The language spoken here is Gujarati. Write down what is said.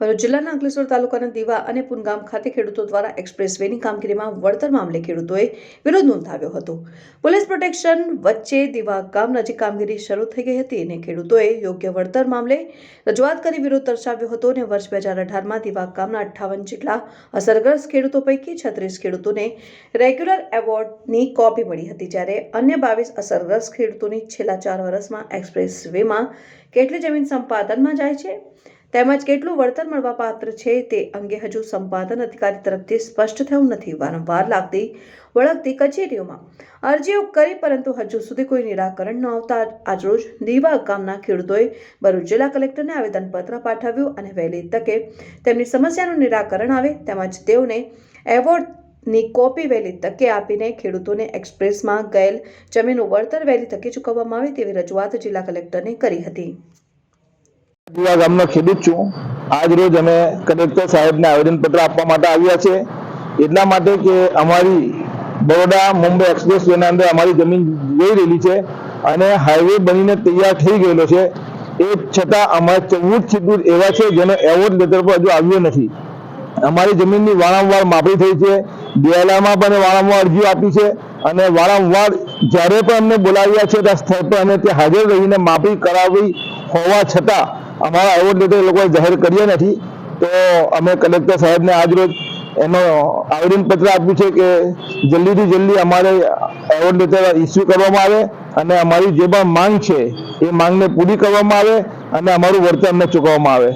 ભરૂચ જિલ્લાના અંકલેશ્વર તાલુકાના દીવા અને પુનગામ ખાતે ખેડૂતો દ્વારા એક્સપ્રેસ વેની કામગીરીમાં વળતર મામલે ખેડૂતોએ વિરોધ નોંધાવ્યો હતો. પોલીસ પ્રોટેક્શન વચ્ચે દીવા ગામ નજીક કામગીરી શરૂ થઈ ગઈ હતી અને ખેડૂતોએ યોગ્ય વળતર મામલે રજૂઆત કરી વિરોધ દર્શાવ્યો હતો અને વર્ષ બે હજાર અઢારમાં દીવા ગામના અઠ્ઠાવન જેટલા અસરગ્રસ્ત ખેડૂતો પૈકી છત્રીસ ખેડૂતોને રેગ્યુલર એવોર્ડની કોપી મળી હતી જ્યારે અન્ય બાવીસ અસરગ્રસ્ત ખેડૂતોની છેલ્લા ચાર વર્ષમાં એક્સપ્રેસ વેમાં કેટલી જમીન સંપાદનમાં જાય છે? તેમજ કેટલું વળતર મળવા પાત્ર છે તે અંગે હજુ સંપાદન અધિકારી તરફથી સ્પષ્ટ થયું નથી. વારંવાર લાગતી, વળગતી કચેરીઓમાં અરજીઓ કરી, પરંતુ હજુ સુધી કોઈ નિરાકરણ ન આવતા. આજરોજ દીવા ગામના ખેડૂતોએ ભરૂચ જિલ્લા કલેક્ટરને આવેદનપત્ર પાઠવ્યું અને વહેલી તકે તેમની સમસ્યાનું નિરાકરણ આવે તેમજ તેઓને એવોર્ડની કોપી વહેલી તકે આપીને ખેડૂતોને એક્સપ્રેસમાં ગયેલ જમીનનું વળતર વહેલી તકે ચૂકવવામાં આવે તેવી રજૂઆત જિલ્લા કલેક્ટરને કરી હતી. દીવા ગામનો ખેડૂત છું. આજ રોજ અમે કલેક્ટર સાહેબને આવેદનપત્ર આપવા માટે આવ્યા છે. એટલા માટે કે અમારી બરોડા મુંબઈ એક્સપ્રેસ વેના અંદર અમારી જમીન જઈ રહેલી છે અને હાઈવે બનીને તૈયાર થઈ ગયેલો છે. એ છતાં અમારા ચૌદ ખેડૂત એવા છે જેનો એવોર્ડ લેટર પર હજુ આવ્યો નથી. અમારી જમીનની વારંવાર માપણી થઈ છે. ડીએલઆરમાં પણ વારંવાર અરજીઓ આપી છે અને વારંવાર જ્યારે પણ અમને બોલાવ્યા છે ત્યાં સ્થળ પર અમે ત્યાં હાજર રહીને માપણી કરાવી હોવા છતાં અમારા એવોર્ડ તો એ લોકોએ જાહેર કર્યા નથી. તો અમે કલેક્ટર સાહેબને આજ રોજ એનો આવેદનપત્ર આપ્યું છે કે જલ્દીથી જલ્દી અમારે એવોર્ડ લેટર ઇસ્યુ કરવામાં આવે અને અમારી જે પણ માંગ છે, એ માંગને પૂરી કરવામાં આવે અને અમારું વળતર અમને ચૂકવવામાં આવે.